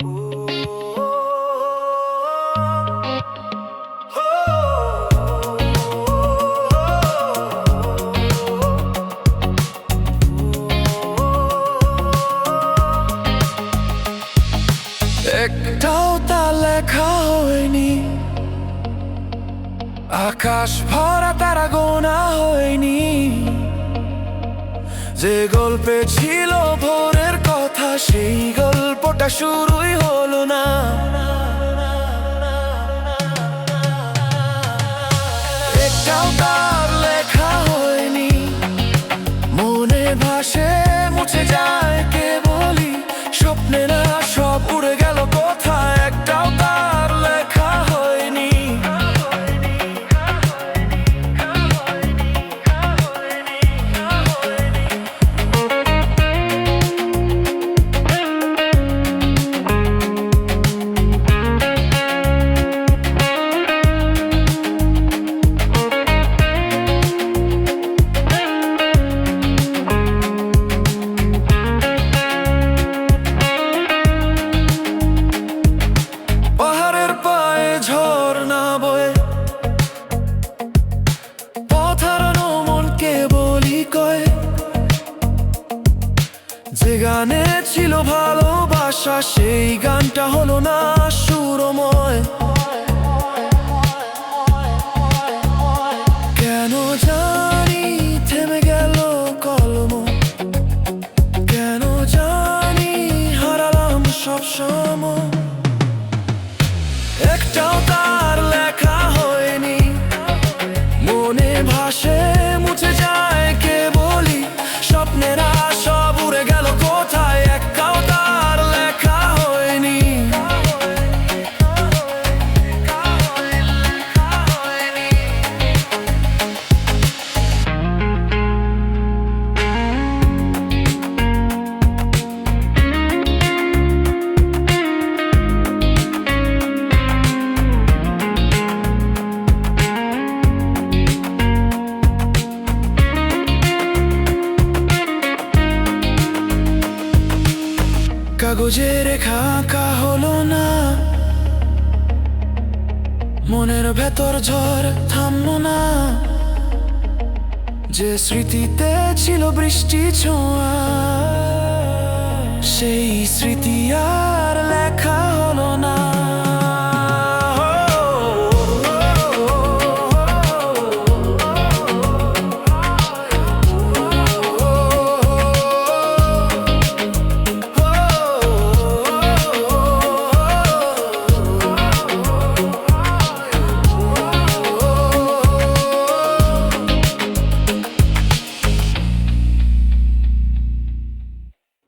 একটাও হয়নি। আকাশ ভরা তারা গোনা হয়নি। যে গল্পে ছিল ভোরে সেই গল্পটা শুরুই হলো না। যে গানে ছিল ভালোবাসা, সেই গানটা হলো না সুরময়। কেন জানি থেমে গেল কলম। কেন জানি হারালাম সব সময় একটাও তার লেখা হয়নি। মনে ভাসে কাগজে রেখা আঁকা হলো না। মনের ভেতর ঝড় থামল না। যে স্মৃতিতে ছিল বৃষ্টি ছোঁয়া, সেই স্মৃতি আর